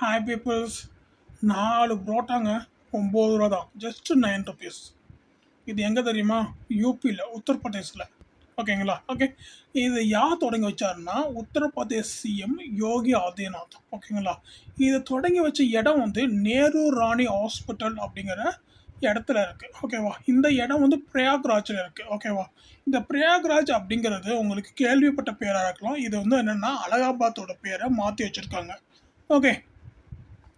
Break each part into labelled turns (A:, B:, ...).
A: Hi peoples நாலு புரோட்டாங்க ஒம்பது ரூபா தான். ஜஸ்ட் நைன் ருபீஸ் இது எங்கே தெரியுமா? யூபியில் உத்தரப்பிரதேசில் ஓகேங்களா ஓகே இது யார் தொடங்கி வச்சாருன்னா உத்தரப்பிரதேஷ் சிஎம் யோகி ஆதித்யநாத் ஓகேங்களா இதை தொடங்கி வச்ச இடம் வந்து நேரு ராணி ஹாஸ்பிட்டல் அப்படிங்கிற இடத்துல இருக்குது ஓகேவா இந்த இடம் வந்து பிரயாக்ராஜில் இருக்குது ஓகேவா இந்த பிரயாக்ராஜ் அப்படிங்கிறது உங்களுக்கு கேள்விப்பட்ட பேராக இருக்கலாம். இது வந்து என்னென்னா அலகாபாத்தோட பேரை மாற்றி வச்சுருக்காங்க. ஓகே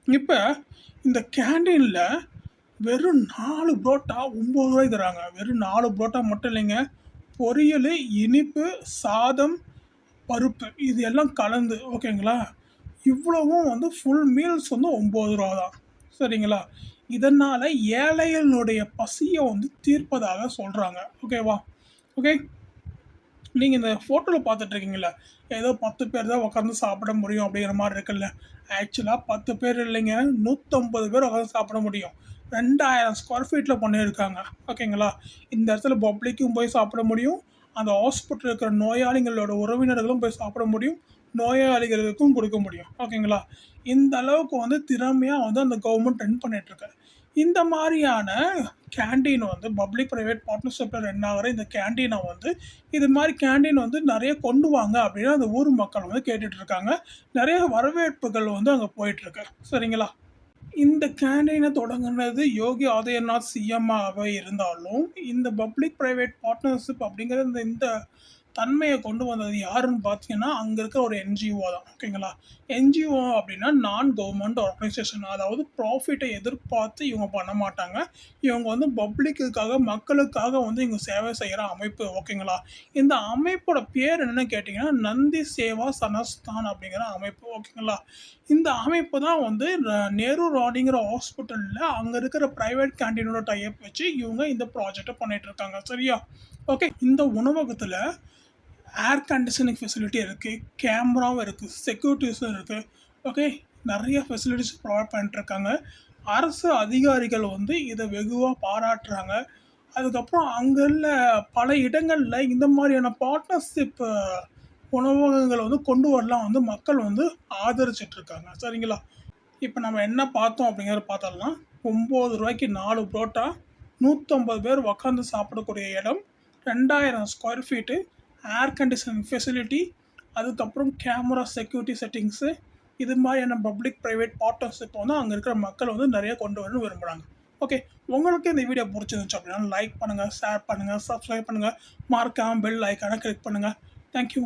A: இப்போ இந்த கேண்டீனில் வெறும் நாலு புரோட்டா ஒம்பது ரூபாய் தராங்க வெறும் நாலு புரோட்டா மட்டும் இல்லைங்க. பொரியல் இனிப்பு சாதம் பருப்பு இது எல்லாம் கலந்து ஓகேங்களா? இவ்வளவும் வந்து ஃபுல் மீல்ஸ் வந்து ஒம்பது ரூபா தான். சரிங்களா? இதனால் ஏழைகளுடைய பசியை வந்து தீர்ப்பதாக சொல்கிறாங்க ஓகேவா? ஓகே? நீங்கள் இந்த ஃபோட்டோவில் பார்த்துட்ருக்கீங்களா ஏதோ பத்து பேர் தான் உட்காந்து சாப்பிட முடியும் அப்படிங்கிற மாதிரி இருக்குல்ல. ஆக்சுவலாக பத்து பேர் இல்லைங்க நூற்றம்பது பேர் உட்காந்து சாப்பிட முடியும். ரெண்டாயிரம் ஸ்கொயர் ஃபீட்டில் பண்ணியிருக்காங்க. ஓகேங்களா இந்த இடத்துல பப்ளிக்கும் போய் சாப்பிட முடியும். அந்த ஹாஸ்பிட்டல் இருக்கிற நோயாளிகளோட உறவினர்களும் போய் சாப்பிட முடியும். நோயாளிகளுக்கும் கொடுக்க முடியும். ஓகேங்களா இந்த அளவுக்கு வந்து திறமையாக வந்து அந்த கவர்மெண்ட் ரன் பண்ணிகிட்ருக்கு இந்த மாதிரியான கேண்டீன் வந்து பப்ளிக் ப்ரைவேட் பார்ட்னர்ஷிப்பில் ரன் ஆகிற இந்த கேண்டீனை வந்து இது மாதிரி கேண்டீன் வந்து நிறைய கொண்டு வாங்க அப்படின்னு அந்த ஊர் மக்கள் வந்து கேட்டுட்ருக்காங்க நிறைய வரவேற்புகள் வந்து அங்கே போயிட்டுருக்கு சரிங்களா? இந்த கேண்டீனை தொடங்குனது யோகி ஆதித்யநாத் சிஎம்மாவே இருந்தாலும் இந்த பப்ளிக் ப்ரைவேட் பார்ட்னர்ஷிப் அப்படிங்கிற இந்த இந்த தன்மையை கொண்டு வந்தது யாருன்னு பார்த்தீங்கன்னா அங்கே இருக்கிற ஒரு என்ஜிஓ தான். ஓகேங்களா என்ஜிஓ அப்படின்னா நான் கவர்மெண்ட் ஆர்கனைசேஷன் அதாவது ப்ராஃபிட்டை எதிர்பார்த்து இவங்க பண்ண மாட்டாங்க. இவங்க வந்து பப்ளிக்குக்காக மக்களுக்காக வந்து இவங்க சேவை செய்கிற அமைப்பு. ஓகேங்களா இந்த அமைப்போட பேர் என்னென்னு கேட்டிங்கன்னா நந்தி சேவா சனஸ்தான் அப்படிங்கிற அமைப்பு. ஓகேங்களா இந்த அமைப்பு தான் வந்து நேரு ராணிங்கிற ஹாஸ்பிட்டலில் அங்கே இருக்கிற ப்ரைவேட் கேண்டீனோட டைப் வச்சு இவங்க இந்த ப்ராஜெக்டை பண்ணிகிட்டு இருக்காங்க. சரியா? ஓகே இந்த உணவகத்தில் ஏர் கண்டிஷனிங் ஃபெசிலிட்டி இருக்குது கேமராவும் இருக்குது செக்யூரிட்டிஸும் இருக்குது ஓகே நிறைய ஃபெசிலிட்டிஸ் ப்ரொவைட் பண்ணிட்டுருக்காங்க. அரசு அதிகாரிகள் வந்து இதை வெகுவாக பாராட்டுறாங்க. அதுக்கப்புறம் அங்கே உள்ள பல இடங்களில் இந்த மாதிரியான பார்ட்னர்ஷிப் உணவகங்களை வந்து கொண்டு வரலாம் வந்து மக்கள் வந்து ஆதரிச்சிட்ருக்காங்க. சரிங்களா? இப்போ நம்ம என்ன பார்த்தோம் அப்படிங்கிறத பார்த்தோம்னா ஒம்பது ரூபாய்க்கு நாலு புரோட்டா நூற்றம்பது பேர் உக்காந்து சாப்பிடக்கூடிய இடம் ரெண்டாயிரம் square feet air conditioning facility அதுக்கப்புறம் கேமரா செக்யூரிட்டி செட்டிங்ஸு இது மாதிரியான பப்ளிக் ப்ரைவேட் பார்ட்னர்ஷிப் வந்து அங்கே இருக்கிற மக்கள் வந்து நிறைய கொண்டு வரணும்னு விரும்புகிறாங்க ஓகே உங்களுக்கு இந்த வீடியோ பிடிச்சிருந்துச்சு அப்படின்னா லைக் பண்ணுங்கள் ஷேர் பண்ணுங்கள் சப்ஸ்கிரைப் பண்ணுங்கள் மார்க்காம பெல் ஐக்கானை கிளிக் பண்ணுங்கள் தேங்க்யூ